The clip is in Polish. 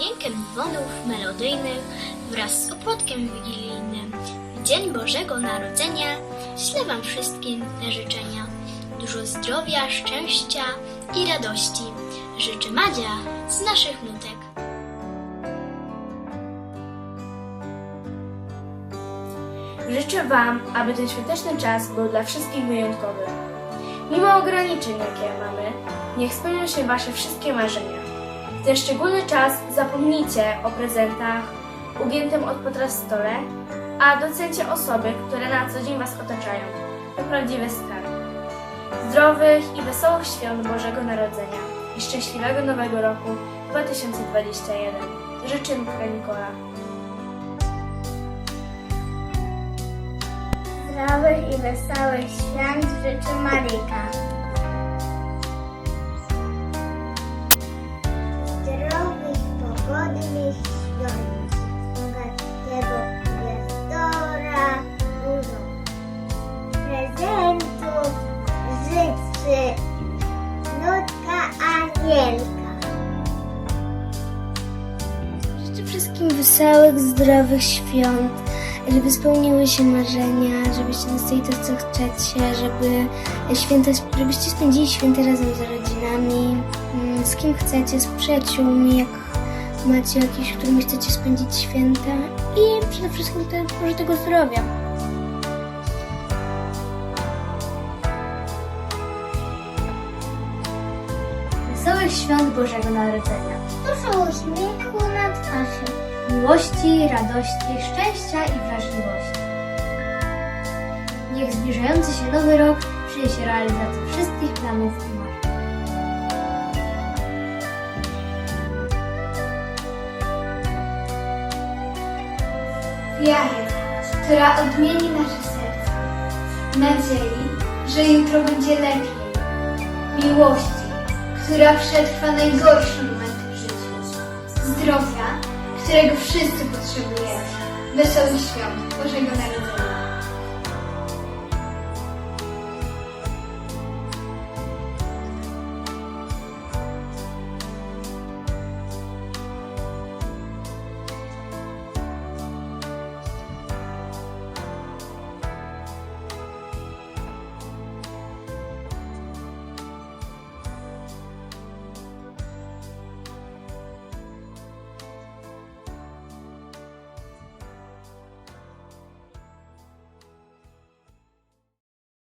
dźwiękiem dzwonów melodyjnych wraz z opłatkiem wigilijnym. W Dzień Bożego Narodzenia ślę Wam wszystkim te życzenia. Dużo zdrowia, szczęścia i radości. Życzy Madzia z naszych nutek. Życzę Wam, aby ten świąteczny czas był dla wszystkich wyjątkowy. Mimo ograniczeń, jakie mamy, niech spełnią się Wasze wszystkie marzenia. Ten szczególny czas zapomnijcie o prezentach ugiętym od potraw stole, a docencie osoby, które na co dzień Was otaczają. To prawdziwy skarb. Zdrowych i wesołych świąt Bożego Narodzenia i szczęśliwego Nowego Roku 2021. Życzę Nikola. Zdrowych i wesołych świąt życzy Maryka. Wesołych, zdrowych świąt, żeby spełniły się marzenia, żebyście dostali to, co chcecie, żeby święta, żebyście spędzili święta razem z rodzinami, mm, z kim chcecie, z przyjaciółmi, jak macie jakiś, którymi chcecie spędzić święta i przede wszystkim te, może tego zdrowia. Wesołych świąt Bożego Narodzenia. Dużo uśmiechu na twarzy. Miłości, radości, szczęścia i wrażliwości. Niech zbliżający się nowy rok przyniesie realizację wszystkich planów i marzeń. wiary, która odmieni nasze serca, nadziei, że jutro będzie lepiej, miłości, która przetrwa najgorsze momenty w życiu, zdrowia, którego wszyscy potrzebujemy, wesołych świąt Bożego Narodzenia.